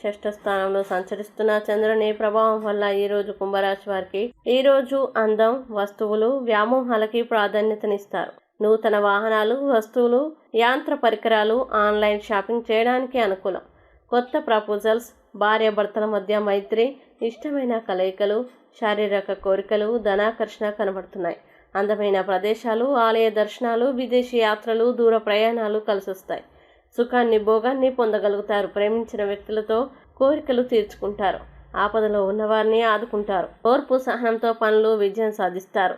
షష్ఠ స్థానంలో సంచరిస్తున్న చంద్రుని ప్రభావం వల్ల ఈ రోజు కుంభరాశి వారికి ఈ రోజు అందం వస్తువులు వ్యామోహాలకి ప్రాధాన్యతనిస్తారు. నూతన వాహనాలు వస్తువులు యాంత్ర పరికరాలు ఆన్లైన్ షాపింగ్ చేయడానికి అనుకూలం. కొత్త ప్రపోజల్స్ భార్యాభర్తల మధ్య మైత్రి ఇష్టమైన కలయికలు శారీరక కోరికలు ధనాకర్షణ కనబడుతున్నాయి. అందమైన ప్రదేశాలు ఆలయ దర్శనాలు విదేశీ యాత్రలు దూర ప్రయాణాలు కలిసొస్తాయి. సుఖాన్ని భోగాన్ని పొందగలుగుతారు. ప్రేమించిన వ్యక్తులతో కోరికలు తీర్చుకుంటారు. ఆపదలో ఉన్నవారిని ఆదుకుంటారు. ఓర్పు సహనంతో పనులు విజయం సాధిస్తారు.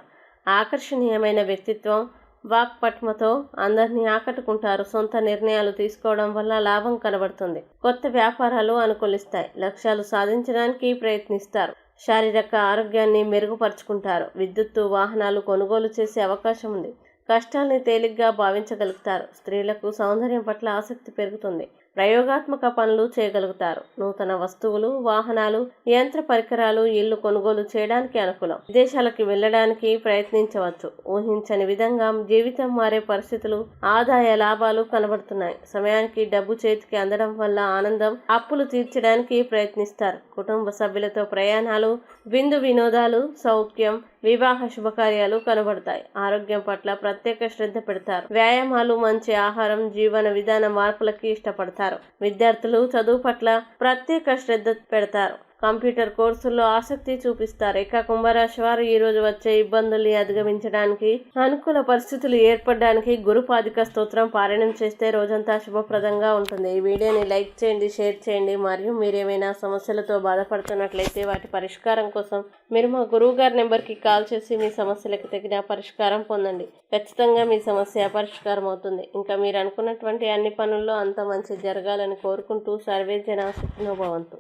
ఆకర్షణీయమైన వ్యక్తిత్వం వాక్పట్మతో అందరినీ ఆకట్టుకుంటారు. సొంత నిర్ణయాలు తీసుకోవడం వల్ల లాభం కనబడుతుంది. కొత్త వ్యాపారాలు అనుకూలిస్తాయి. లక్ష్యాలు సాధించడానికి ప్రయత్నిస్తారు. శారీరక ఆరోగ్యాన్ని మెరుగుపరుచుకుంటారు. విద్యుత్తు వాహనాలు కొనుగోలు చేసే అవకాశం ఉంది. కష్టాల్ని తేలిగ్గా భావించగలుగుతారు. స్త్రీలకు సౌందర్యం పట్ల ఆసక్తి పెరుగుతుంది. ప్రయోగాత్మక పనులు చేయగలుగుతారు. నూతన వస్తువులు వాహనాలు యంత్ర పరికరాలు ఇల్లు కొనుగోలు చేయడానికి అనుకూలం. విదేశాలకు వెళ్ళడానికి ప్రయత్నించవచ్చు. ఊహించని విధంగా జీవితం మారే పరిస్థితులు ఆదాయ లాభాలు కనబడుతున్నాయి. సమయానికి డబ్బు చేతికి అందడం వల్ల ఆనందం అప్పులు తీర్చడానికి ప్రయత్నిస్తారు. కుటుంబ సభ్యులతో ప్రయాణాలు విందు వినోదాలు సౌఖ్యం వివాహ శుభకార్యాలు కనబడతాయి. ఆరోగ్యం పట్ల ప్రత్యేక శ్రద్ధ పెడతారు. వ్యాయామాలు మంచి ఆహారం జీవన విధాన మార్పులకి ఇష్టపడతారు. విద్యార్థులు చదువు పట్ల ప్రత్యేక శ్రద్ధ పెడతారు. కంప్యూటర్ కోర్సుల్లో ఆసక్తి చూపిస్తారు. ఇక కుంభరాశి వారు ఈ రోజు వచ్చే ఇబ్బందుల్ని అధిగమించడానికి అనుకూల పరిస్థితులు ఏర్పడడానికి గురుపాదిక స్తోత్రం పారాయణం చేస్తే రోజంతా శుభప్రదంగా ఉంటుంది. ఈ వీడియోని లైక్ చేయండి షేర్ చేయండి. మరియు మీరేమైనా సమస్యలతో బాధపడుతున్నట్లయితే వాటి పరిష్కారం కోసం మీరు మా గురువు గారి నెంబర్కి కాల్ చేసి మీ సమస్యలకు తగిన పరిష్కారం పొందండి. ఖచ్చితంగా మీ సమస్య పరిష్కారం అవుతుంది. ఇంకా మీరు అనుకున్నటువంటి అన్ని పనుల్లో అంత మంచి జరగాలని కోరుకుంటూ సర్వే జన సుఖినోభవంతు